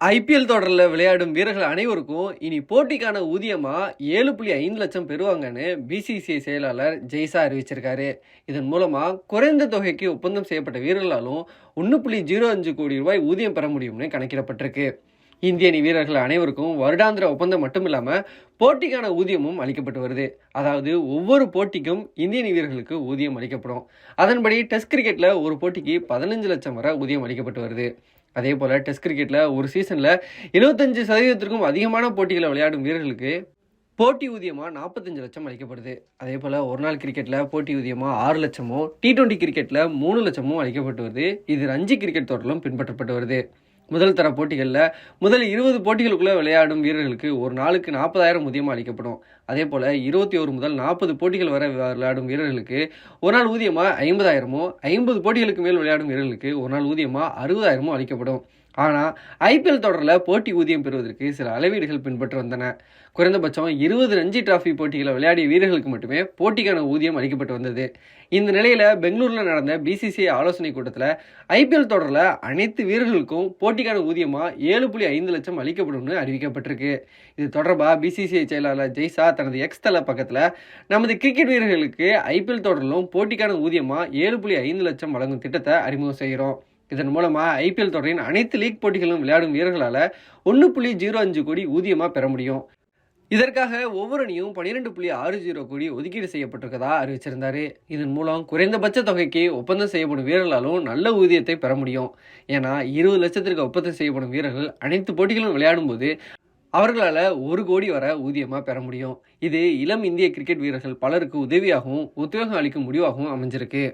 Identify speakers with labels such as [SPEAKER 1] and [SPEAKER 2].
[SPEAKER 1] IPL தொடரில் விளையாடும் வீரர்கள் அனைவருக்கும் இனி போட்டிக்கான ஊதியமாக ஏழு புள்ளி ஐந்து லட்சம் பெறுவாங்கன்னு பிசிசிஐ செயலாளர் ஜெய்சா அறிவிச்சிருக்காரு. இதன் மூலமாக குறைந்த தொகைக்கு ஒப்பந்தம் செய்யப்பட்ட வீரர்களாலும் ஒன்று புள்ளி ஜீரோ அஞ்சு கோடி ரூபாய் ஊதியம் பெற முடியும்னு கணக்கிடப்பட்டிருக்கு. இந்திய அணி வீரர்கள் அனைவருக்கும் வருடாந்திர ஒப்பந்தம் மட்டும் இல்லாமல் போட்டிக்கான ஊதியமும் அளிக்கப்பட்டு வருது. அதாவது ஒவ்வொரு போட்டிக்கும் இந்திய அணி வீரர்களுக்கு ஊதியம் அளிக்கப்படும். அதன்படி டெஸ்ட் கிரிக்கெட்டில் ஒரு போட்டிக்கு பதினஞ்சு லட்சம் வரை ஊதியம் அளிக்கப்பட்டு வருது. அதே போல் டெஸ்ட் கிரிக்கெட்டில் ஒரு சீசனில் எழுபத்தஞ்சு சதவீதத்திற்கும் அதிகமான போட்டிகளை விளையாடும் வீரர்களுக்கு போட்டி ஊதியமாக நாற்பத்தஞ்சு லட்சம் அளிக்கப்படுது. அதே போல் ஒரு நாள் கிரிக்கெட்டில் போட்டி ஊதியமாக ஆறு லட்சமும் டி டுவெண்ட்டி கிரிக்கெட்டில் மூணு லட்சமும் அளிக்கப்பட்டு வருது. இது ரஞ்சி கிரிக்கெட் தொடரிலும் பின்பற்றப்பட்டு வருது. முதல் தர போட்டிகளில் முதல் இருபது போட்டிகளுக்குள்ளே விளையாடும் வீரர்களுக்கு ஒரு நாளுக்கு நாற்பதாயிரம் ஊதியமாக அளிக்கப்படும். அதே போல் இருபத்தி ஒரு முதல் நாற்பது போட்டிகள் வரை விளையாடும் வீரர்களுக்கு ஒரு நாள் ஊதியமாக ஐம்பதாயிரமும் ஐம்பது போட்டிகளுக்கு மேல் விளையாடும் வீரர்களுக்கு ஒரு நாள் ஊதியமாக அறுபதாயிரமும் அளிக்கப்படும். ஆனால் ஐபிஎல் தொடரில் போட்டி ஊதியம் பெறுவதற்கு சில அளவீடுகள் பின்பற்று வந்தன. குறைந்தபட்சம் இருபது ரஞ்சி டிராஃபி போட்டிகளை விளையாடிய வீரர்களுக்கு மட்டுமே போட்டிக்கான ஊதியம் அளிக்கப்பட்டு வந்தது. இந்த நிலையில் பெங்களூரில் நடந்த பிசிசிஐ ஆலோசனை கூட்டத்தில் ஐபிஎல் தொடரில் அனைத்து வீரர்களுக்கும் போட்டிக்கான ஊதியமாக ஏழு புள்ளி ஐந்து லட்சம் அளிக்கப்படும்னு அறிவிக்கப்பட்டிருக்கு. இது தொடர்பாக பிசிசிஐ செயலாளர் ஜெய்சா தனது எக்ஸ் தள பக்கத்தில் நமது கிரிக்கெட் வீரர்களுக்கு ஐபிஎல் தொடரிலும் போட்டிக்கான ஊதியமாக ஏழு புள்ளி ஐந்து லட்சம் வழங்கும் திட்டத்தை அறிமுகம் செய்கிறோம். இதன் மூலமாக ஐபிஎல் தொடரின் அனைத்து லீக் போட்டிகளும் விளையாடும் வீரர்களால் ஒன்று புள்ளி ஜீரோ அஞ்சு கோடி ஊதியமாக பெற முடியும். இதற்காக ஒவ்வொரு அணியும் பன்னிரெண்டு புள்ளி ஆறு ஜீரோ கோடி ஒதுக்கீடு செய்யப்பட்டிருக்கதா அறிவிச்சிருந்தாரு. இதன் மூலம் குறைந்தபட்ச தொகைக்கு ஒப்பந்தம் செய்யப்படும் வீரர்களாலும் நல்ல ஊதியத்தை பெற முடியும். ஏன்னா இருபது லட்சத்திற்கு ஒப்பந்தம் செய்யப்படும் வீரர்கள் அனைத்து போட்டிகளும் விளையாடும்போது அவர்களால் ஒரு கோடி வர ஊதியமாக பெற முடியும். இது இளம் இந்திய கிரிக்கெட் வீரர்கள் பலருக்கு உதவியாகவும் உத்வேகம் அளிக்கும் முடிவாகவும் அமைஞ்சிருக்கு.